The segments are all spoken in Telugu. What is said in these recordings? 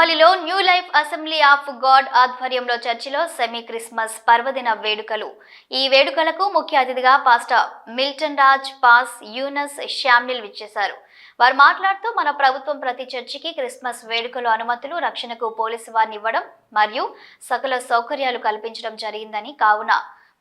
ఉప్పలిలో new life assembly of God ఆధ్వర్యంలో చర్చిలో సెమీ క్రిస్మస్ పర్వదిన వేడుకలు. ఈ వేడుకలకు ముఖ్య అతిథిగా పాస్టర్ మిల్టన్ రాజ్ పాస్ యూనస్ శామ్యుల్ విచ్చేశారు. వారు మాట్లాడుతూ మన ప్రభుత్వం ప్రతి చర్చికి క్రిస్మస్ వేడుకలు అనుమతులు రక్షణకు పోలీసు వారిని ఇవ్వడం మరియు సకల సౌకర్యాలు కల్పించడం జరిగిందని కావున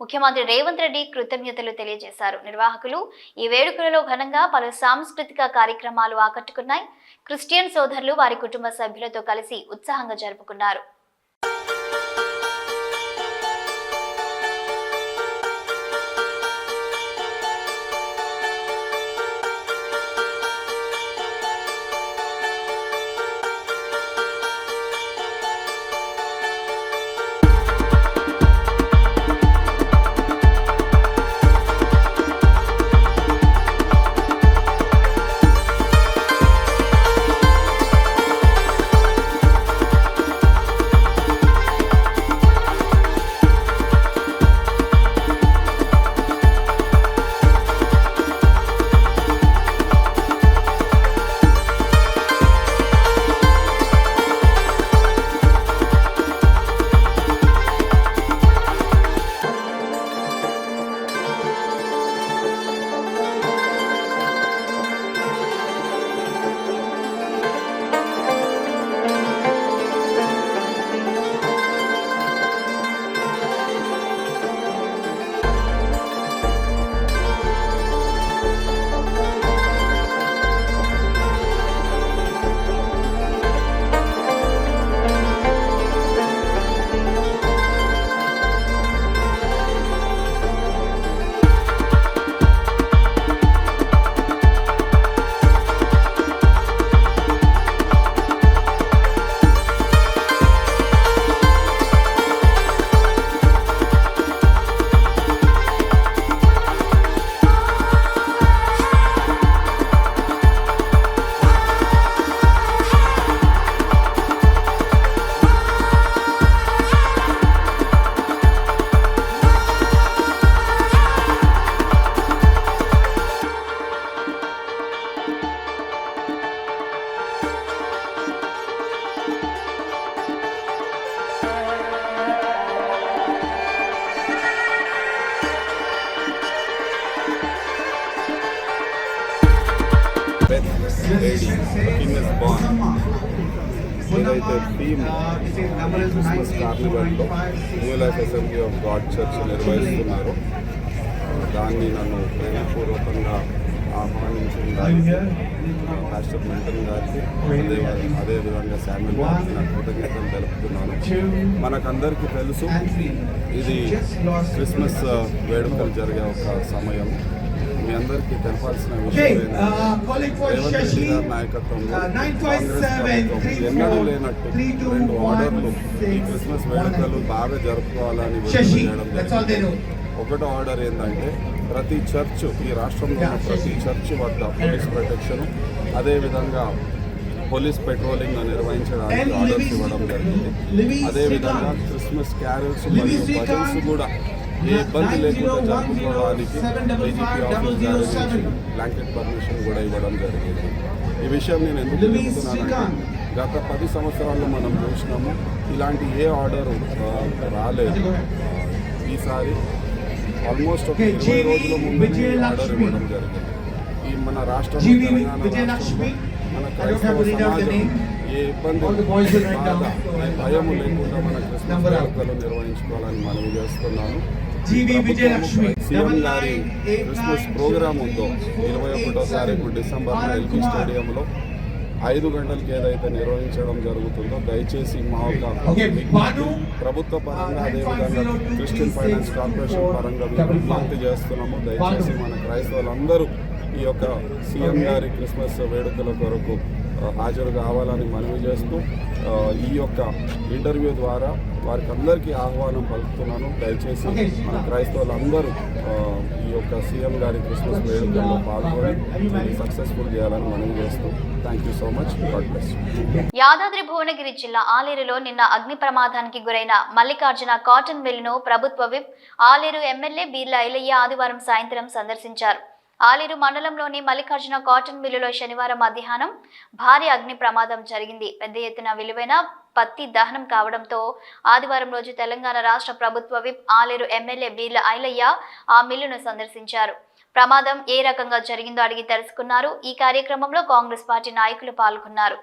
ముఖ్యమంత్రి రేవంత్ రెడ్డి కృతజ్ఞతలు తెలియజేశారు. నిర్వాహకులు ఈ వేడుకలలో ఘనంగా పలు సాంస్కృతిక కార్యక్రమాలు ఆకట్టుకున్నాయి. క్రిస్టియన్ సోదరులు వారి కుటుంబ సభ్యులతో కలిసి ఉత్సాహంగా జరుపుకున్నారు. Lady, King ఏదైతే theme Christmas కార్నివల్లో new life assembly of God church నిర్వహిస్తున్నారు. దాన్ని నన్ను ప్రేమపూర్వకంగా ఆహ్వానించిన దానికి పాస్టర్ గారికి అదే అదేవిధంగా శామ్యుల్ గారికి నా కృతజ్ఞతలు తెలుపుతున్నాను. మనకందరికీ తెలుసు ఇది క్రిస్మస్ uh, వేడుకలు జరిగే ఒక సమయం. మీ అందరికీ తెలపాల్సిన విషయం uh, uh, కాంగ్రెస్ 957 ప్రభుత్వం ఎన్నడూ లేనట్టు రెండు ఆర్డర్లు ఈ క్రిస్మస్ వేడుకలు బాగా జరుపుకోవాలని చేయడం. ఒకటో ఆర్డర్ ఏంటంటే ప్రతి చర్చ్ ఈ రాష్ట్రంలో ఉన్న ప్రతి చర్చ్ వద్ద పోలీస్ ప్రొటెక్షన్ అదేవిధంగా పోలీస్ పెట్రోలింగ్ నిర్వహించడానికి ఆర్డర్స్ ఇవ్వడం జరిగింది అదేవిధంగా. క్రిస్మస్ క్యారల్స్ మరియు. భజన్స్ కూడా ఏ ఇబ్బంది లేకుండా జరుపుకోవడానికి డీజీపీ ఆఫీస్ బ్లాంకెట్ పర్మిషన్ కూడా ఇవ్వడం జరిగింది ఈ విషయం నేను ఎందుకు Srikanth. గత పది సంవత్సరాల్లో మనం చూసినాము ఇలాంటి ఏ ఆర్డర్ రాలేదు ఈసారి ఆల్మోస్ట్ ఒక ఇరవై రోజుల ముందు ఆర్డర్. ఇవ్వడం జరిగింది ఈ మన రాష్ట్రం తెలంగాణ మన క్రైస్తవ సమాజం. ఏ ఇబ్బంది భయము లేకుండా మన క్రిస్మస్. వేడుకలు నిర్వహించుకోవాలని మనవి చేస్తున్నాను జీవి ప్రభుత్వం విజయలక్ష్మి, సీఎం గారి క్రిస్మస్ ప్రోగ్రామ్ ఉందో ఇరవై ఒకటో. తారీఖు డిసెంబర్ ఎల్పీ. స్టేడియంలో ఐదు గంటలకి ఏదైతే నిర్వహించడం జరుగుతుందో దయచేసి మా యొక్క ప్రభుత్వ పరంగా అదేవిధంగా 9502 క్రిస్టియన్ ఫైనాన్స్ కార్పొరేషన్ పరంగా మేము విజ్ఞప్తి చేస్తున్నాము దయచేసి మన క్రైస్తవులందరూ ఈ యొక్క సీఎం గారి క్రిస్మస్ వేడుకల కొరకు హాజరు కావాలని మనవి చేస్తూ ఈ యొక్క ఇంటర్వ్యూ ద్వారా వారికి అందరికీ ఆహ్వానం పలుకుతున్నాను. దయచేసి. మన క్రైస్తవులందరూ ఈ యొక్క సీఎం గారి క్రిస్మస్ వేడుకల్లో పాల్గొని సక్సెస్ఫుల్ చేయాలని మనవి చేస్తూ thank you so much. Yadadri Bhuvanagiri జిల్లా ఆలేరులో నిన్న అగ్ని ప్రమాదానికి గురైన మల్లికార్జున కాటన్ మిల్లును ప్రభుత్వ విప్ ఆలేరు ఎమ్మెల్యే బీర్లా ఐలయ్య ఆదివారం సాయంత్రం సందర్శించారు. ఆలేరు మండలంలోని మల్లికార్జున కాటన్ మిల్లులో శనివారం మధ్యాహ్నం భారీ అగ్ని ప్రమాదం జరిగింది. పెద్ద ఎత్తున విలువైన పత్తి దహనం కావడంతో ఆదివారం రోజు తెలంగాణ రాష్ట్ర ప్రభుత్వ విప్ ఆలేరు ఎమ్మెల్యే బీర్ల ఐలయ్య ఆ మిల్లును సందర్శించారు. ప్రమాదం ఏ రకంగా జరిగిందో అడిగి తెలుసుకున్నారు. ఈ కార్యక్రమంలో కాంగ్రెస్ పార్టీ నాయకులు పాల్గొన్నారు.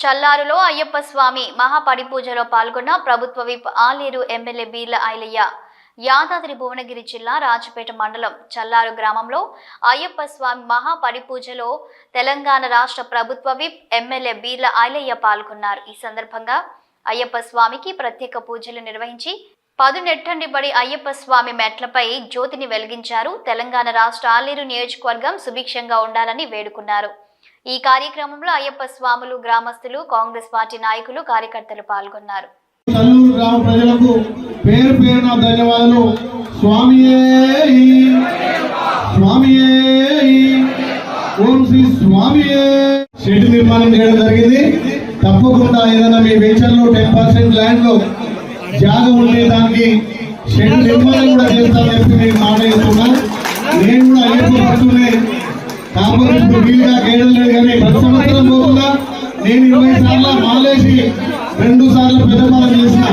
చల్లారులో అయ్యప్ప స్వామి మహాపడిపూజలో పాల్గొన్న ప్రభుత్వ విప్ ఆలేరు ఎమ్మెల్యే బీర్ల ఐలయ్య. యాదాద్రి భువనగిరి జిల్లా రాజపేట మండలం చల్లారు గ్రామంలో అయ్యప్ప స్వామి మహాపడిపూజలో తెలంగాణ రాష్ట్ర ప్రభుత్వ విప్ ఎమ్మెల్యే బీర్ల ఐలయ్య పాల్గొన్నారు. ఈ సందర్భంగా అయ్యప్ప స్వామికి ప్రత్యేక పూజలు నిర్వహించి పదునెట్టండిబడి అయ్యప్ప స్వామి మెట్లపై జ్యోతిని వెలిగించారు. తెలంగాణ రాష్ట్ర ఆలేరు నియోజకవర్గం సుభిక్షంగా ఉండాలని వేడుకున్నారు. ఈ కార్యక్రమంలో అయ్యప్ప స్వాములు గ్రామస్తులు కాంగ్రెస్ పార్టీ నాయకులు కార్యకర్తలు పాల్గొన్నారు. తల్లూరు గ్రామ ప్రజలకు పేరు పేరున ధన్యవాదాలు. స్వామియే స్వామియే ఓం శ్రీ స్వామియే. షెడ్ నిర్మాణం చేయడం జరిగింది. తప్పకుండా ఏదైనా మీ వెంచర్లో టెన్ పర్సెంట్ ల్యాండ్లో జాగా ఉండే దానికి షెడ్ నిర్మాణం కూడా చేస్తామని చెప్పి నేను మాట నేను కూడా అయ్యప్ప భక్తుడిని ఇప్పుడు వీలుగా గేయడం లేదు కానీ ప్రతి సంవత్సరం పోకుండా నేను ఇరవై సార్లు మాలేసి రెండు సార్లు పెద్దమాల చేసిన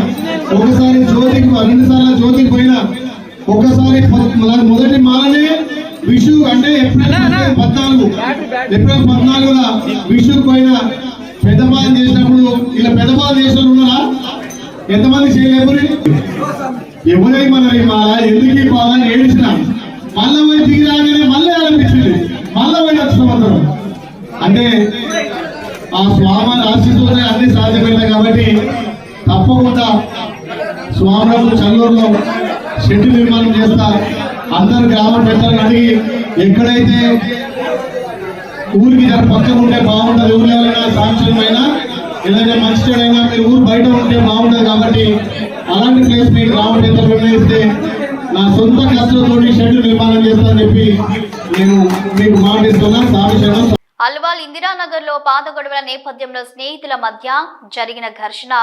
ఒకసారి జ్యోతికి రెండు సార్లు జ్యోతికి పోయినా ఒకసారి మొదటి మాలనే విషు అంటే ఏప్రిల్ పద్నాలుగు. ఏప్రిల్ పద్నాలుగున విషుకు పోయిన పెద్దమాల చేసినప్పుడు ఇలా పెద్దమాల చేసిన ఉన్నారా? ఎంతమంది చేయలేరు ఎవరై మన మాల ఎందుకు అని ఏడిచిన మళ్ళా పోయి దిగి రాగానే మళ్ళీ అనిపించింది మళ్ళా పోయి అంటే ఆ స్వామి ఆశీస్సులే అన్ని సాధ్యమైనాయి కాబట్టి తప్పకుండా స్వాములకు చల్లూరులో షెడ్ నిర్మాణం చేస్తా అందరు గ్రామ పెద్దలను అడిగి ఎక్కడైతే ఊరికి జర పక్కన ఉంటే బాగుంటుంది ఊర్లో ఎవరైనా సాంక్షన్ అయినా ఏదైనా మంచి చెడైనా మీరు ఊరు బయట ఉంటే బాగుంటుంది కాబట్టి అలాంటి ప్లేస్ మీ గ్రామ పెద్దలు నిర్ణయిస్తే నా సొంత ఖర్చులతో షెడ్ నిర్మాణం చేస్తానని చెప్పి నేను మీకు మాటిస్తున్నాను సాధించడం అల్వాల్ ఇందిరానగర్లో పాత గొడవల నేపథ్యంలో స్నేహితుల మధ్య జరిగిన ఘర్షణ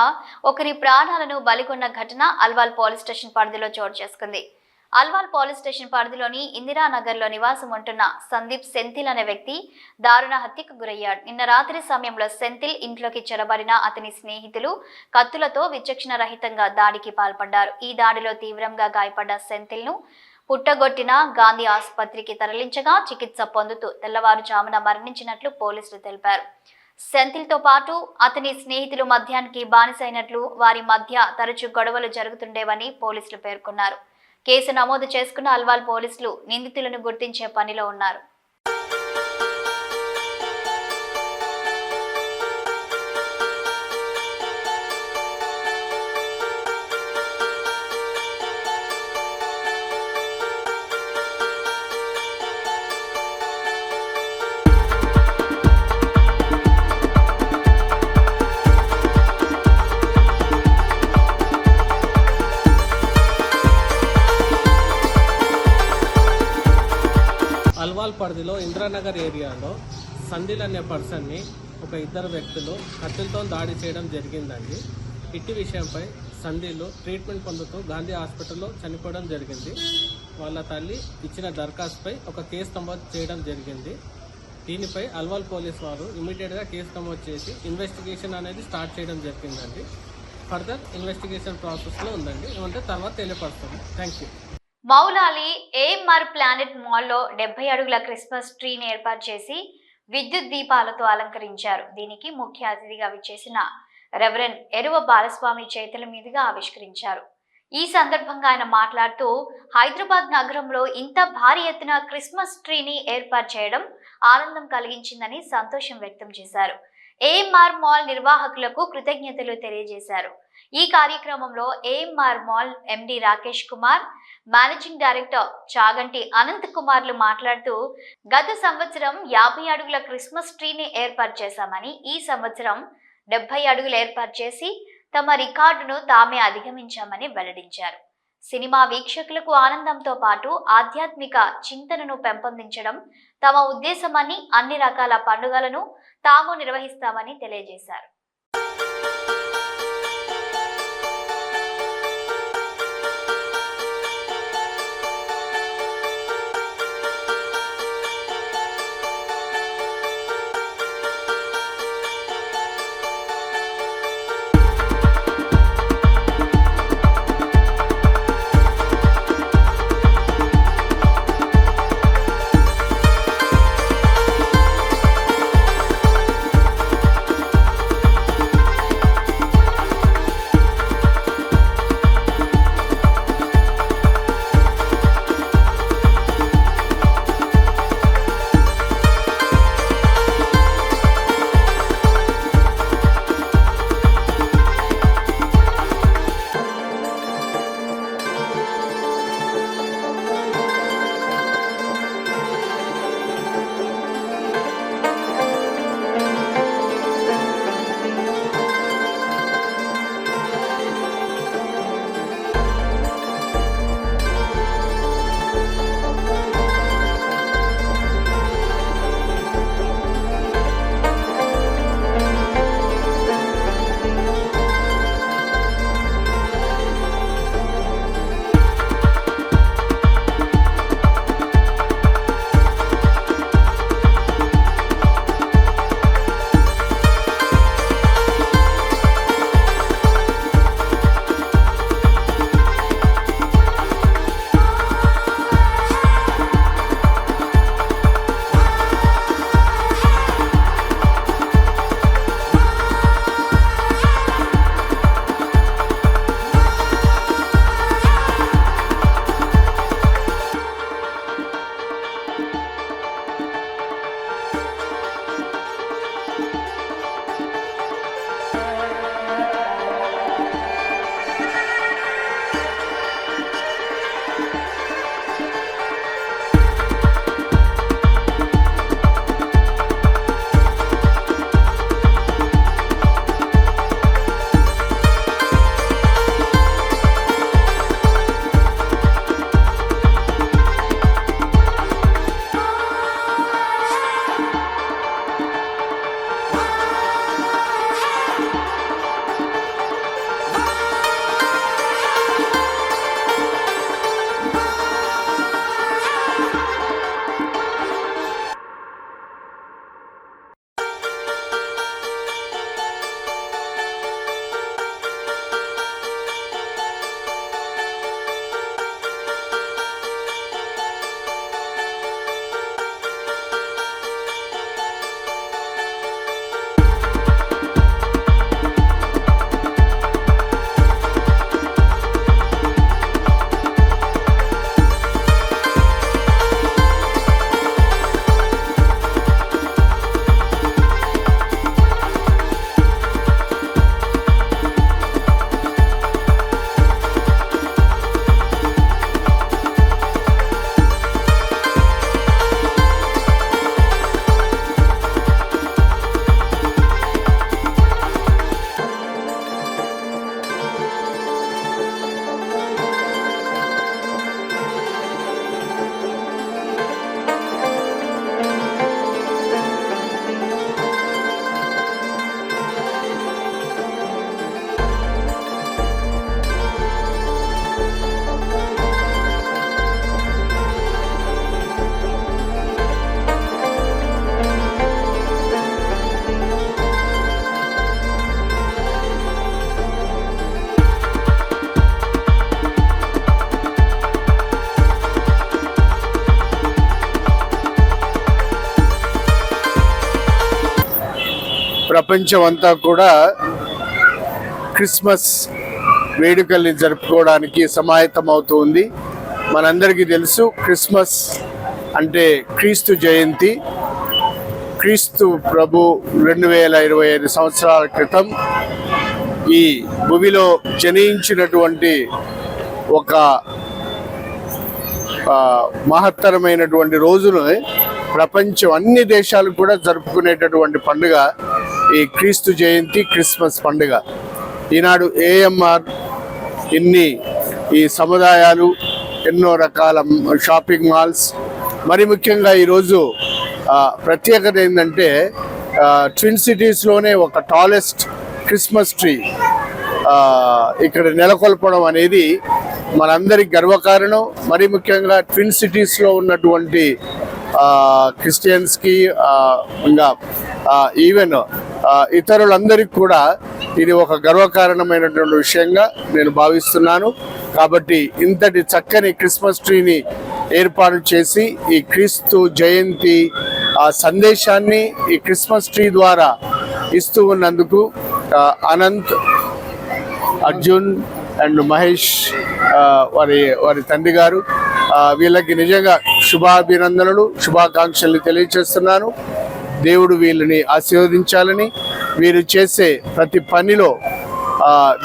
ఒకరి ప్రాణాలను బలిగొన్న ఘటన అల్వాల్ పోలీస్ స్టేషన్ పరిధిలో చోటు చేసుకుంది. అల్వాల్ పోలీస్ స్టేషన్ పరిధిలోని ఇందిరానగర్లో నివాసం ఉంటున్న సందీప్ సెంథిల్ అనే వ్యక్తి దారుణ హత్యకు గురయ్యాడు. నిన్న రాత్రి సమయంలో సెంథిల్ ఇంట్లోకి చెరబడిన అతని స్నేహితులు కత్తులతో విచక్షణ రహితంగా దాడికి పాల్పడ్డారు. ఈ దాడిలో తీవ్రంగా గాయపడ్డ సెంతిల్ను పుట్టగొట్టిన గాంధీ ఆసుపత్రికి తరలించగా చికిత్స పొందుతూ తెల్లవారుజామున మరణించినట్లు పోలీసులు తెలిపారు. సెంథిల్తో పాటు అతని స్నేహితులు మద్యానికి బానిసైనట్లు వారి మధ్య తరచూ గొడవలు జరుగుతుండేవని పోలీసులు పేర్కొన్నారు. కేసు నమోదు చేసుకున్న అల్వాల్ పోలీసులు నిందితులను గుర్తించే పనిలో ఉన్నారు. అల్వాల్ పరిధిలో ఇంద్రానగర్ ఏరియాలో సంధిల్ అనే పర్సన్ని ఒక ఇద్దరు వ్యక్తులు కత్తులతో దాడి చేయడం జరిగిందండి. ఇట్టి విషయంపై సంధిలో ట్రీట్మెంట్ పొందుతూ గాంధీ హాస్పిటల్లో చనిపోవడం జరిగింది. వాళ్ళ తల్లి ఇచ్చిన దరఖాస్తుపై ఒక కేసు నమోదు చేయడం జరిగింది. దీనిపై అల్వాల్ పోలీస్ వారు ఇమీడియట్గా కేసు నమోదు చేసి ఇన్వెస్టిగేషన్ అనేది స్టార్ట్ చేయడం జరిగిందండి. ఫర్దర్ ఇన్వెస్టిగేషన్ ప్రాసెస్లో ఉందండి. ఏమంటే తర్వాత తెలియపరుస్తాము. Thank you Moulali AMR planet మాల్లో డెబ్బై అడుగుల క్రిస్మస్ ట్రీని ఏర్పాటు చేసి విద్యుత్ దీపాలతో అలంకరించారు. దీనికి ముఖ్య అతిథిగా విచ్చేసిన రెవరెన్ ఎరువ బాలస్వామి చేతుల మీదుగా ఆవిష్కరించారు. ఈ సందర్భంగా ఆయన మాట్లాడుతూ హైదరాబాద్ నగరంలో ఇంత భారీ ఎత్తున క్రిస్మస్ ట్రీని ఏర్పాటు చేయడం ఆనందం కలిగించిందని సంతోషం వ్యక్తం చేశారు. ఏఎంఆర్ మాల్ నిర్వాహకులకు కృతజ్ఞతలు తెలియజేశారు. ఈ కార్యక్రమంలో AMR mall MD Rakesh Kumar managing director Chaganti Anant కుమార్లు మాట్లాడుతూ గత సంవత్సరం యాభై అడుగుల క్రిస్మస్ ట్రీని ఏర్పాటు చేశామని ఈ సంవత్సరం డెబ్బై అడుగులు ఏర్పాటు చేసి తమ రికార్డును తామే అధిగమించామని వెల్లడించారు. సినిమా వీక్షకులకు ఆనందంతో పాటు ఆధ్యాత్మిక చింతనను పెంపొందించడం తమ ఉద్దేశమని అన్ని రకాల పండుగలను తాము నిర్వహిస్తామని తెలియజేశారు. ప్రపంచం అంతా కూడా క్రిస్మస్ వేడుకల్ని జరుపుకోవడానికి సమాయత్తం అవుతుంది మనందరికీ తెలుసు క్రిస్మస్ అంటే క్రీస్తు జయంతి. క్రీస్తు ప్రభు రెండు వేల ఇరవై ఐదు సంవత్సరాల క్రితం ఈ భూమిలో జనించినటువంటి ఒక మహత్తరమైనటువంటి రోజును ప్రపంచం అన్ని దేశాలు కూడా జరుపుకునేటటువంటి పండుగ. ఈ క్రీస్తు జయంతి క్రిస్మస్ పండుగ. ఈనాడు ఏఎంఆర్ ఇన్ని ఈ సముదాయాలు ఎన్నో రకాల షాపింగ్ మాల్స్ మరి ముఖ్యంగా ఈరోజు ప్రత్యేకత ఏంటంటే ట్విన్ సిటీస్లోనే ఒక టాలెస్ట్ క్రిస్మస్ ట్రీ ఇక్కడ నెలకొల్పడం అనేది మనందరి గర్వకారణం. మరి ముఖ్యంగా ట్విన్ సిటీస్లో ఉన్నటువంటి క్రిస్టియన్స్కి ఇంకా ఈవెన్ ఇతరులందరికీ కూడా ఇది ఒక గర్వకారణమైనటువంటి విషయంగా నేను భావిస్తున్నాను. కాబట్టి ఇంతటి చక్కని క్రిస్మస్ ట్రీని ఏర్పాటు చేసి ఈ క్రీస్తు జయంతి ఆ సందేశాన్ని ఈ క్రిస్మస్ ట్రీ ద్వారా ఇస్తూ ఉన్నందుకు అనంత్ అర్జున్ అండ్ మహేష్ వారి వారి తండ్రి గారు వీళ్ళకి నిజంగా శుభాభినందనలు శుభాకాంక్షలు తెలియజేస్తున్నాను దేవుడు వీళ్ళని ఆశీర్వదించాలని వీరు చేసే ప్రతి పనిలో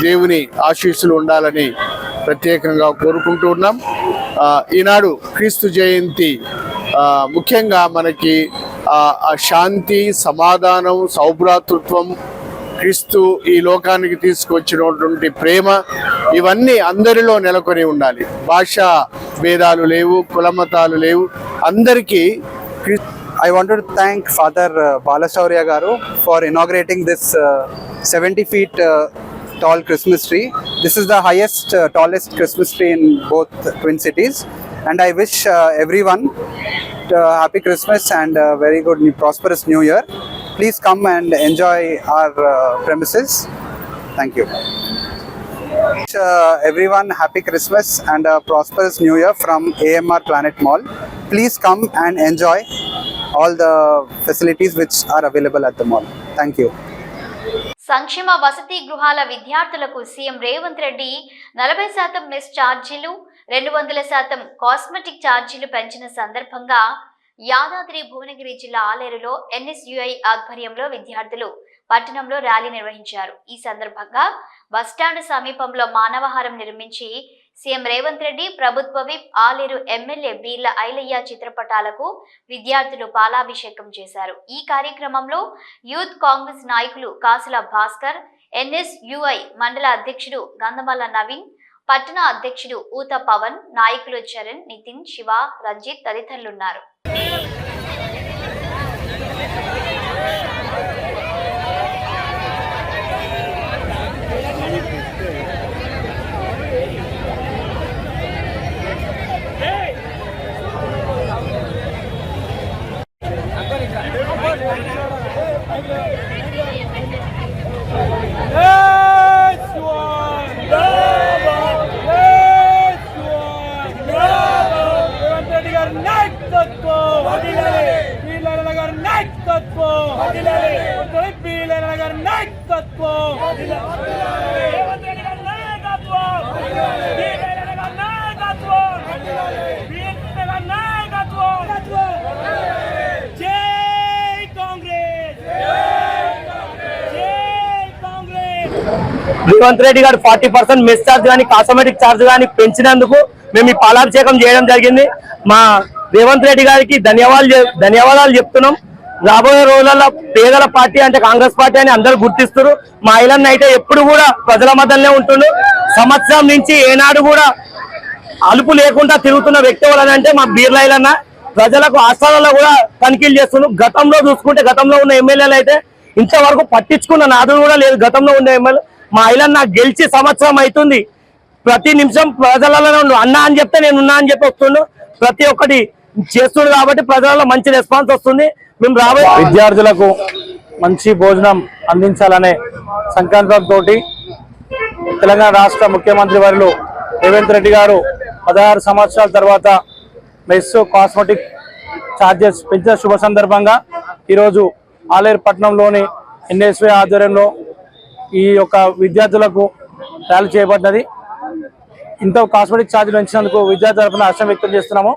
దేవుని ఆశీస్సులు ఉండాలని ప్రత్యేకంగా కోరుకుంటూ ఉన్నాం. ఈనాడు క్రీస్తు జయంతి ముఖ్యంగా మనకి ఆ, శాంతి సమాధానం సౌభ్రాతృత్వం క్రీస్తు ఈ లోకానికి తీసుకొచ్చినటువంటి ప్రేమ ఇవన్నీ అందరిలో నెలకొని ఉండాలి. భాషా భేదాలు లేవు కులమతాలు లేవు. అందరికీ క్రీస్తు I wanted to thank Father uh, Balasaurya Garu for inaugurating this uh, 70 feet uh, tall Christmas tree. This is the highest, uh, tallest Christmas tree in both Twin Cities. And I wish uh, everyone uh, happy Christmas and uh, very good, new, prosperous New Year. Please come and enjoy our uh, premises. Thank you. Uh, everyone happy Christmas and a prosperous New Year from AMR Planet Mall. Please come and enjoy all the facilities which are available at the mall. Thank you. సంక్షేమ వసతి గృహాల విద్యార్థులకు సీఎం రేవంత్ రెడ్డి నలభై శాతం మెస్ ఛార్జీలు రెండు వందల శాతం కాస్మెటిక్ ఛార్జీలు పెంచిన సందర్భంగా యాదాద్రి భువనగిరి జిల్లా ఆలేరులో ఎన్ఎస్యుఐ ఆధ్వర్యంలో విద్యార్థులు పట్టణంలో ర్యాలీ నిర్వహించారు. ఈ సందర్భంగా బస్టాండ్ సమీపంలో మానవహారం నిర్మించి సీఎం రేవంత్ రెడ్డి ప్రభుత్వ విప్ ఆలేరు ఎమ్మెల్యే బీర్ల ఐలయ్య చిత్రపటాలకు విద్యార్థులు పాలాభిషేకం చేశారు. ఈ కార్యక్రమంలో యూత్ కాంగ్రెస్ నాయకులు కాసుల భాస్కర్ ఎన్ఎస్యుఐ మండల అధ్యక్షుడు గంధమల్ల నవీన్ పట్టణ అధ్యక్షుడు ఊత పవన్ నాయకులు చరణ్ నితిన్ శివ రంజిత్ తదితరులున్నారు. రేవంత్ రెడ్డి గారు ఫార్టీ పర్సెంట్ మెస్ ఛార్జ్ కానీ కాస్మెటిక్ ఛార్జ్ కానీ పెంచినందుకు మేము ఈ పాలాభిషేకం చేయడం జరిగింది. మా రేవంత్ రెడ్డి గారికి ధన్యవాదాలు ధన్యవాదాలు చెప్తున్నాం. రాబోయే రోజులలో పేదల పార్టీ అంటే కాంగ్రెస్ పార్టీ అని అందరూ గుర్తిస్తారు. మా ఐలన్న అయితే ఎప్పుడు కూడా ప్రజల మధ్యలోనే ఉంటుండు. సంవత్సరం నుంచి ఏనాడు కూడా అలుపు లేకుండా తిరుగుతున్న వ్యక్తి అంటే మా బీర్లైలన్న ప్రజలకు ఆస్థానంలో కూడా తనిఖీలు చేస్తున్నాం గతంలో చూసుకుంటే గతంలో ఉన్న ఎమ్మెల్యేలు అయితే ఇంతవరకు పట్టించుకున్న నాదుడు కూడా లేదు. గతంలో ఉన్న ఎమ్మెల్యే మా ఐలన్న గెలిచి సంవత్సరం అవుతుంది. ప్రతి నిమిషం ప్రజలలో ఉండు. అన్నా అని చెప్తే నేను ఉన్నా అని చెప్పి వస్తుండు. ప్రతి ఒక్కటి చేస్తుండు కాబట్టి ప్రజలలో మంచి రెస్పాన్స్ వస్తుంది. మేము రాబోయే విద్యార్థులకు మంచి భోజనం అందించాలనే సంకల్పంతో తెలంగాణ రాష్ట్ర ముఖ్యమంత్రి వారిలో రేవంత్ రెడ్డి గారు పదహారు సంవత్సరాల తర్వాత మెస్ కాస్మెటిక్ ఛార్జెస్ పెంచిన శుభ సందర్భంగా ఈరోజు ఆలేరుపట్నంలోని ఎన్ఎస్వై ఆధ్వర్యంలో ఈ యొక్క విద్యార్థులకు తయారు చేయబడినది ఇంత కాస్మెటిక్ ఛార్జీలు పెంచినందుకు విద్యార్థుల తరఫున హర్షం వ్యక్తం చేస్తున్నాము.